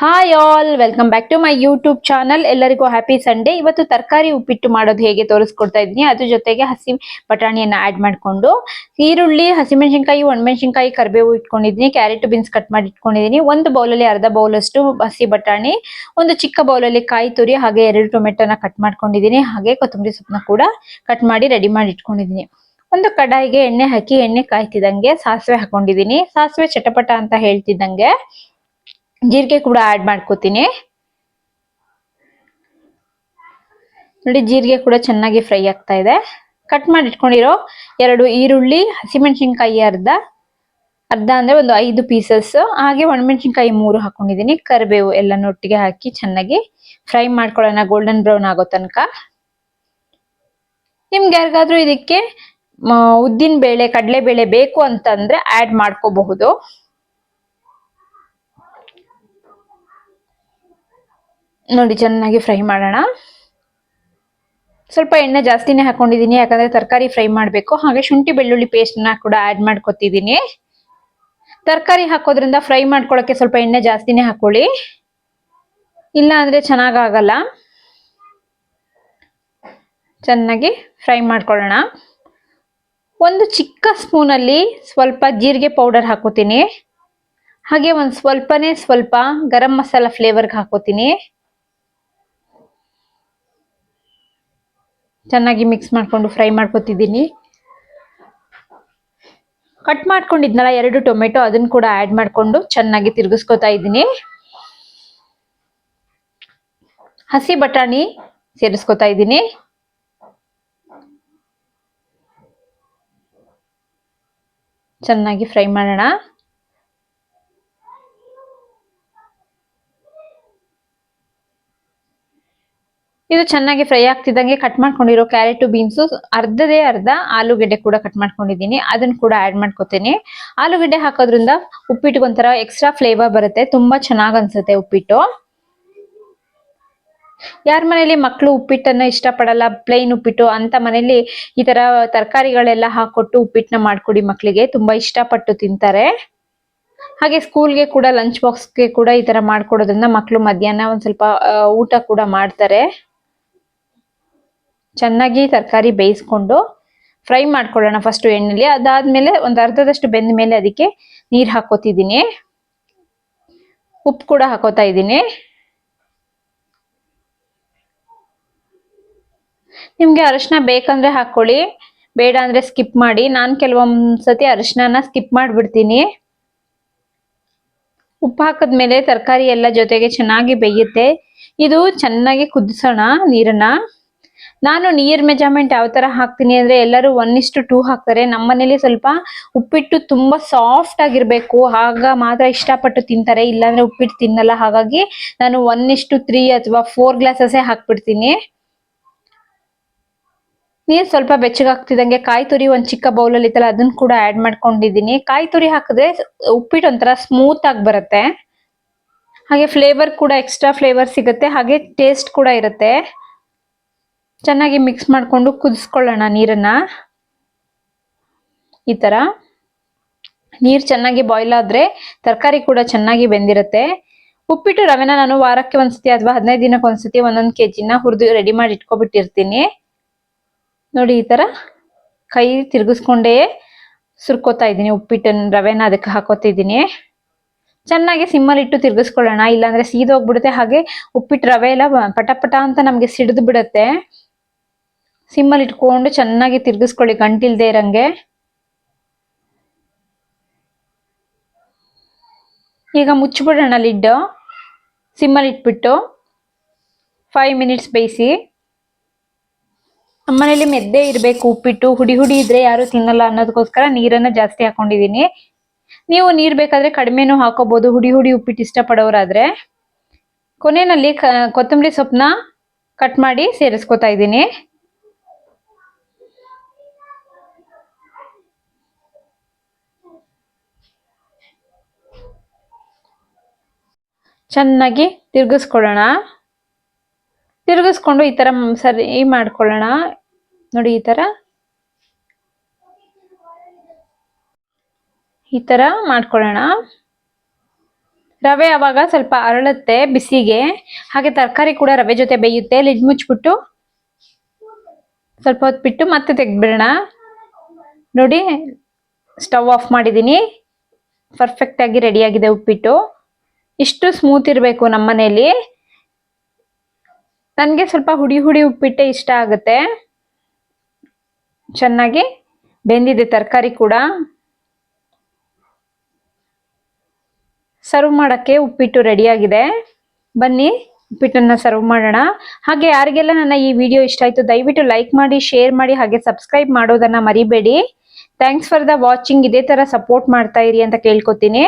Hi all welcome back to my YouTube channel ಎಲ್ಲರಿಗೂ happy Sunday ಇವತ್ತು ತರಕಾರಿ ಉಪ್ಪಿಟ್ಟು ಮಾಡೋದು ಹೇಗೆ ತೋರಿಸ್ಕೊಡ್ತಾ ಇದ್ದೀನಿ. ಅದ್ರ ಜೊತೆಗೆ ಹಸಿ ಬಟಾಣಿಯನ್ನ ಆಡ್ ಮಾಡ್ಕೊಂಡು, ಈರುಳ್ಳಿ, ಹಸಿಮೆಣಸಿನ್ಕಾಯಿ, ಒಣಮೆಣಸಿನ್ಕಾಯಿ ಕರಿಬೇವು ಇಟ್ಕೊಂಡಿದ್ದೀನಿ. ಕ್ಯಾರೆಟ್ ಬೀನ್ಸ್ ಕಟ್ ಮಾಡಿ ಇಟ್ಕೊಂಡಿದ್ದೀನಿ. ಒಂದು ಬೌಲಲ್ಲಿ ಅರ್ಧ ಬೌಲಷ್ಟು ಹಸಿ ಬಟಾಣಿ, ಒಂದು ಚಿಕ್ಕ ಬೌಲಲ್ಲಿ ಕಾಯಿ ತುರಿ, ಹಾಗೆ ಎರಡು ಟೊಮೆಟೊನ ಕಟ್ ಮಾಡ್ಕೊಂಡಿದ್ದೀನಿ. ಹಾಗೆ ಕೊತ್ತಂಬರಿ ಸೊಪ್ಪನ್ನ ಕೂಡ ಕಟ್ ಮಾಡಿ ರೆಡಿ ಮಾಡಿ ಇಟ್ಕೊಂಡಿದ್ದೀನಿ. ಒಂದು ಕಡಾಯಿಗೆ ಎಣ್ಣೆ ಹಾಕಿ, ಎಣ್ಣೆ ಕಾಯ್ತಿದ್ದಂಗೆ ಸಾಸಿವೆ ಹಾಕೊಂಡಿದ್ದೀನಿ. ಸಾಸಿವೆ ಚಟಪಟ ಅಂತ ಹೇಳ್ತಿದ್ದಂಗೆ ಜೀರಿಗೆ ಕೂಡ ಆ್ಯಡ್ ಮಾಡ್ಕೋತೀನಿ. ನೋಡಿ ಜೀರಿಗೆ ಕೂಡ ಚೆನ್ನಾಗಿ ಫ್ರೈ ಆಗ್ತಾ ಇದೆ. ಕಟ್ ಮಾಡಿ ಇಟ್ಕೊಂಡಿರೋ ಎರಡು ಈರುಳ್ಳಿ, ಹಸಿಮೆಣಸಿನ್ಕಾಯಿ ಅರ್ಧ ಅರ್ಧ ಅಂದ್ರೆ ಒಂದು ಐದು ಪೀಸಸ್ ಹಾಗೆ ಒಣಮೆಣಸಿನ್ಕಾಯಿ ಮೂರು ಹಾಕೊಂಡಿದ್ದೀನಿ. ಕರಿಬೇವು ಎಲ್ಲನೊಟ್ಟಿಗೆ ಹಾಕಿ ಚೆನ್ನಾಗಿ ಫ್ರೈ ಮಾಡ್ಕೊಳ್ಳೋಣ. ಗೋಲ್ಡನ್ ಬ್ರೌನ್ ಆಗೋ ತನಕ. ನಿಮ್ಗೆ ಯಾರಿಗಾದ್ರೂ ಇದಕ್ಕೆ ಉದ್ದಿನ ಬೇಳೆ ಕಡಲೆ ಬೇಳೆ ಬೇಕು ಅಂತಂದ್ರೆ ಆ್ಯಡ್ ಮಾಡ್ಕೋಬಹುದು. ನೋಡಿ, ಚೆನ್ನಾಗಿ ಫ್ರೈ ಮಾಡೋಣ. ಸ್ವಲ್ಪ ಎಣ್ಣೆ ಜಾಸ್ತಿನೇ ಹಾಕೊಂಡಿದ್ದೀನಿ, ಯಾಕಂದರೆ ತರಕಾರಿ ಫ್ರೈ ಮಾಡಬೇಕು. ಹಾಗೆ ಶುಂಠಿ ಬೆಳ್ಳುಳ್ಳಿ ಪೇಸ್ಟ್ನ ಕೂಡ ಆ್ಯಡ್ ಮಾಡ್ಕೊತಿದ್ದೀನಿ. ತರಕಾರಿ ಹಾಕೋದ್ರಿಂದ ಫ್ರೈ ಮಾಡ್ಕೊಳ್ಳೋಕ್ಕೆ ಸ್ವಲ್ಪ ಎಣ್ಣೆ ಜಾಸ್ತಿನೇ ಹಾಕೊಳ್ಳಿ. ಇಲ್ಲ ಅಂದರೆ ಚೆನ್ನಾಗಾಗಲ್ಲ. ಚೆನ್ನಾಗಿ ಫ್ರೈ ಮಾಡ್ಕೊಳ್ಳೋಣ. ಒಂದು ಚಿಕ್ಕ ಸ್ಪೂನಲ್ಲಿ ಸ್ವಲ್ಪ ಜೀರಿಗೆ ಪೌಡರ್ ಹಾಕೋತೀನಿ. ಹಾಗೆ ಒಂದು ಸ್ವಲ್ಪನೇ ಸ್ವಲ್ಪ ಗರಂ ಮಸಾಲ ಫ್ಲೇವರ್ಗೆ ಹಾಕೋತೀನಿ. ಚೆನ್ನಾಗಿ ಮಿಕ್ಸ್ ಮಾಡ್ಕೊಂಡು ಫ್ರೈ ಮಾಡ್ಕೊತಿದ್ದೀನಿ. ಕಟ್ ಮಾಡ್ಕೊಂಡಿದ್ನಲ್ಲ ಎರಡು ಟೊಮೆಟೊ, ಅದನ್ನ ಕೂಡ ಆ್ಯಡ್ ಮಾಡಿಕೊಂಡು ಚೆನ್ನಾಗಿ ತಿರುಗಿಸ್ಕೊತಾ ಇದ್ದೀನಿ. ಹಸಿ ಬಟಾಣಿ ಸೇರಿಸ್ಕೊತಾ ಇದ್ದೀನಿ. ಚೆನ್ನಾಗಿ ಫ್ರೈ ಮಾಡೋಣ. ಇದು ಚೆನ್ನಾಗಿ ಫ್ರೈ ಆಗ್ತಿದ್ದಂಗೆ ಕಟ್ ಮಾಡ್ಕೊಂಡಿರೋ ಕ್ಯಾರೆಟ್ ಬೀನ್ಸ್, ಅರ್ಧದೇ ಅರ್ಧ ಆಲೂಗೆಡ್ಡೆ ಕೂಡ ಕಟ್ ಮಾಡ್ಕೊಂಡಿದ್ದೀನಿ. ಅದನ್ನ ಕೂಡ ಆಡ್ ಮಾಡ್ಕೋತೀನಿ. ಆಲೂಗೆಡ್ಡೆ ಹಾಕೋದ್ರಿಂದ ಉಪ್ಪಿಟ್ಟು ಒಂಥರ ಎಕ್ಸ್ಟ್ರಾ ಫ್ಲೇವರ್ ಬರುತ್ತೆ. ತುಂಬಾ ಚೆನ್ನಾಗ್ ಅನ್ಸುತ್ತೆ ಉಪ್ಪಿಟ್ಟು. ಯಾರ ಮನೇಲಿ ಮಕ್ಕಳು ಉಪ್ಪಿಟ್ಟನ್ನ ಇಷ್ಟಪಡಲ್ಲ ಪ್ಲೈನ್ ಉಪ್ಪಿಟ್ಟು ಅಂತ ಮನೇಲಿ ಈ ತರ ತರಕಾರಿಗಳೆಲ್ಲ ಹಾಕೊಟ್ಟು ಉಪ್ಪಿಟ್ಟನ್ನ ಮಾಡ್ಕೊಡಿ ಮಕ್ಕಳಿಗೆ ತುಂಬಾ ಇಷ್ಟಪಟ್ಟು ತಿಂತಾರೆ. ಹಾಗೆ ಸ್ಕೂಲ್ಗೆ ಕೂಡ ಲಂಚ್ ಬಾಕ್ಸ್ಗೆ ಕೂಡ ಈ ತರ ಮಾಡ್ಕೊಡೋದ್ರಿಂದ ಮಕ್ಕಳು ಮಧ್ಯಾಹ್ನ ಒಂದ್ ಸ್ವಲ್ಪ ಊಟ ಕೂಡ ಮಾಡ್ತಾರೆ. ಚೆನ್ನಾಗಿ ತರಕಾರಿ ಬೇಯಿಸ್ಕೊಂಡು ಫ್ರೈ ಮಾಡ್ಕೊಳ್ಳೋಣ ಫಸ್ಟ್ ಎಣ್ಣೆಲಿ. ಅದಾದಮೇಲೆ ಒಂದು ಅರ್ಧದಷ್ಟು ಬೆಂದ ಮೇಲೆ ಅದಕ್ಕೆ ನೀರು ಹಾಕೋತಿದ್ದೀನಿ. ಉಪ್ಪು ಕೂಡ ಹಾಕೋತಾ ಇದ್ದೀನಿ. ನಿಮಗೆ ಅರಿಶಿನ ಬೇಕಂದ್ರೆ ಹಾಕ್ಕೊಳ್ಳಿ ಬೇಡ ಅಂದ್ರೆ ಸ್ಕಿಪ್ ಮಾಡಿ. ನಾನು ಕೆಲವೊಂದ್ಸತಿ ಅರಿಶಿನ ಸ್ಕಿಪ್ ಮಾಡಿಬಿಡ್ತೀನಿ. ಉಪ್ಪು ಹಾಕಿದ್ಮೇಲೆ ತರಕಾರಿ ಎಲ್ಲ ಜೊತೆಗೆ ಚೆನ್ನಾಗಿ ಬೇಯುತ್ತೆ. ಇದು ಚೆನ್ನಾಗಿ ಕುದಿಸೋಣ ನೀರನ್ನ. ನಾನು ನಿಯರ್ ಮೆಜರ್ಮೆಂಟ್ ಯಾವ ತರ ಹಾಕ್ತೀನಿ ಅಂದ್ರೆ ಎಲ್ಲರೂ ಒನ್ ಇಷ್ಟು ಟೂ ಹಾಕ್ತಾರೆ. ನಮ್ಮನೇಲಿ ಸ್ವಲ್ಪ ಉಪ್ಪಿಟ್ಟು ತುಂಬಾ ಸಾಫ್ಟ್ ಆಗಿರ್ಬೇಕು. ಆಗ ಮಾತ್ರ ಇಷ್ಟಪಟ್ಟು ತಿಂತಾರೆ. ಇಲ್ಲಾಂದ್ರೆ ಉಪ್ಪಿಟ್ಟು ತಿನ್ನಲ್ಲ. ಹಾಗಾಗಿ ನಾನು ಒನ್ ಇಷ್ಟು ತ್ರೀ ಅಥವಾ ಫೋರ್ ಗ್ಲಾಸಸ್ಸೇ ಹಾಕ್ಬಿಡ್ತೀನಿ. ನೀರು ಸ್ವಲ್ಪ ಬೆಚ್ಚಗಾಗ್ತಿದಂಗೆ ಕಾಯಿ ತುರಿ ಒಂದು ಚಿಕ್ಕ ಬೌಲಲ್ಲಿ ಇತ್ತಲ್ಲ ಅದನ್ನ ಕೂಡ ಆ್ಯಡ್ ಮಾಡ್ಕೊಂಡಿದೀನಿ ಕಾಯಿ ತುರಿ ಹಾಕಿದ್ರೆ ಉಪ್ಪಿಟ್ಟು ಒಂಥರ ಸ್ಮೂತ್ ಆಗಿ ಬರುತ್ತೆ. ಹಾಗೆ ಫ್ಲೇವರ್ ಕೂಡ ಎಕ್ಸ್ಟ್ರಾ ಫ್ಲೇವರ್ ಸಿಗುತ್ತೆ. ಹಾಗೆ ಟೇಸ್ಟ್ ಕೂಡ ಇರುತ್ತೆ. ಚೆನ್ನಾಗಿ ಮಿಕ್ಸ್ ಮಾಡಿಕೊಂಡು ಕುದಿಸ್ಕೊಳ್ಳೋಣ ನೀರನ್ನ. ಈ ತರ. ನೀರು ಚೆನ್ನಾಗಿ ಬಾಯ್ಲ್ ಆದ್ರೆ ತರಕಾರಿ ಕೂಡ ಚೆನ್ನಾಗಿ ಬೆಂದಿರುತ್ತೆ. ಉಪ್ಪಿಟ್ಟು ರವೆನ ನಾನು ವಾರಕ್ಕೆ ಒಂದ್ಸತಿ ಅಥವಾ ಹದಿನೈದು ದಿನಕ್ಕೆ ಒಂದ್ಸತಿ ಒಂದೊಂದು ಕೆಜಿನ ಹುರಿದು ರೆಡಿ ಮಾಡಿ ಇಟ್ಕೊಬಿಟ್ಟಿರ್ತೀನಿ. ನೋಡಿ ಈ ತರ ಕೈ ತಿರುಗಿಸ್ಕೊಂಡೇ ಸುರ್ಕೋತಾ ಇದ್ದೀನಿ ಉಪ್ಪಿಟ್ಟನ್ನು ರವೆನ ಅದಕ್ಕೆ ಹಾಕೋತಿದ್ದೀನಿ ಚೆನ್ನಾಗಿ ಸಿಮ್ಮಲ್ಲಿ ಇಟ್ಟು ತಿರ್ಗಿಸ್ಕೊಳ್ಳೋಣ, ಇಲ್ಲಾಂದ್ರೆ ಸೀದೋಗ್ಬಿಡುತ್ತೆ. ಹಾಗೆ ಉಪ್ಪಿಟ್ಟು ರವೆ ಎಲ್ಲ ಪಟ ಪಟ ಅಂತ ನಮಗೆ ಸಿಡಿದು ಬಿಡುತ್ತೆ. ಸಿಮ್ಮಲ್ಲಿ ಇಟ್ಕೊಂಡು ಚೆನ್ನಾಗಿ ತಿರ್ಗಿಸ್ಕೊಳ್ಳಿ, ಗಂಟಿಲ್ದೇ ಇರಂಗೆ. ಈಗ ಮುಚ್ಚಿಬಿಡೋಣ ಲಿಡ್. ಸಿಮ್ಮಲ್ಲಿ ಇಟ್ಬಿಟ್ಟು ಫೈವ್ ಮಿನಿಟ್ಸ್ ಬೇಯಿಸಿ. ನಮ್ಮನೇಲಿ ಮೆದ್ದೆ ಇರಬೇಕು, ಉಪ್ಪಿಟ್ಟು, ಹುಡಿ ಹುಡಿ ಇದ್ರೆ ಯಾರು ತಿನ್ನಲ್ಲ ಅನ್ನೋದಕ್ಕೋಸ್ಕರ ನೀರನ್ನು ಜಾಸ್ತಿ ಹಾಕೊಂಡಿದ್ದೀನಿ. ನೀವು ನೀರು ಬೇಕಾದರೆ ಕಡಿಮೆನೂ ಹಾಕೋಬೋದು, ಹುಡಿ ಹುಡಿ ಉಪ್ಪಿಟ್ಟು ಇಷ್ಟಪಡೋರಾದರೆ. ಕೊನೆಯಲ್ಲಿ ಕೊತ್ತಂಬರಿ ಸೊಪ್ಪನ್ನ ಕಟ್ ಮಾಡಿ ಸೇರಿಸ್ಕೊತಾ ಇದ್ದೀನಿ. ಚೆನ್ನಾಗಿ ತಿರುಗಿಸ್ಕೊಳ್ಳೋಣ. ತಿರುಗಿಸ್ಕೊಂಡು ಈ ಥರ ಸರಿ ಮಾಡ್ಕೊಳ್ಳೋಣ. ನೋಡಿ ಈ ಥರ. ಈ ಥರ ಮಾಡ್ಕೊಳ್ಳೋಣ. ರವೆ ಆವಾಗ ಸ್ವಲ್ಪ ಅರಳುತ್ತೆ ಬಿಸಿಗೆ. ಹಾಗೆ ತರಕಾರಿ ಕೂಡ ರವೆ ಜೊತೆ ಬೇಯುತ್ತೆ. ಲಿಡ್ ಮುಚ್ಚಿಬಿಟ್ಟು ಸ್ವಲ್ಪ ಹೊತ್ತು ಬಿಟ್ಟು ಮತ್ತೆ ತೆಗೆದ್ಬಿಡೋಣ. ನೋಡಿ, ಸ್ಟವ್ ಆಫ್ ಮಾಡಿದ್ದೀನಿ. ಪರ್ಫೆಕ್ಟಾಗಿ ರೆಡಿಯಾಗಿದೆ ಉಪ್ಪಿಟ್ಟು. ಇಷ್ಟು ಸ್ಮೂತ್ ಇರಬೇಕು ನಮ್ಮ ಮನೇಲಿ ನನಗೆ ಸ್ವಲ್ಪ ಹುಡಿ ಹುಡಿ ಉಪ್ಪಿಟ್ಟೆ ಇಷ್ಟ ಆಗುತ್ತೆ. ಚೆನ್ನಾಗಿ ಬೆಂದಿದೆ ತರಕಾರಿ ಕೂಡ. ಸರ್ವ್ ಮಾಡೋಕ್ಕೆ ಉಪ್ಪಿಟ್ಟು ರೆಡಿಯಾಗಿದೆ ಬನ್ನಿ, ಉಪ್ಪಿಟ್ಟನ್ನು ಸರ್ವ್ ಮಾಡೋಣ. ಹಾಗೆ ಯಾರಿಗೆಲ್ಲ ನನ್ನ ಈ ವಿಡಿಯೋ ಇಷ್ಟ ಆಯಿತು, ದಯವಿಟ್ಟು ಲೈಕ್ ಮಾಡಿ ಶೇರ್ ಮಾಡಿ, ಹಾಗೆ ಸಬ್ಸ್ಕ್ರೈಬ್ ಮಾಡೋದನ್ನು ಮರಿಬೇಡಿ. ಥ್ಯಾಂಕ್ಸ್ ಫಾರ್ ದ ವಾಚಿಂಗ್ ಇದೇ ಥರ ಸಪೋರ್ಟ್ ಮಾಡ್ತಾ ಇರಿ ಅಂತ ಕೇಳ್ಕೊತೀನಿ.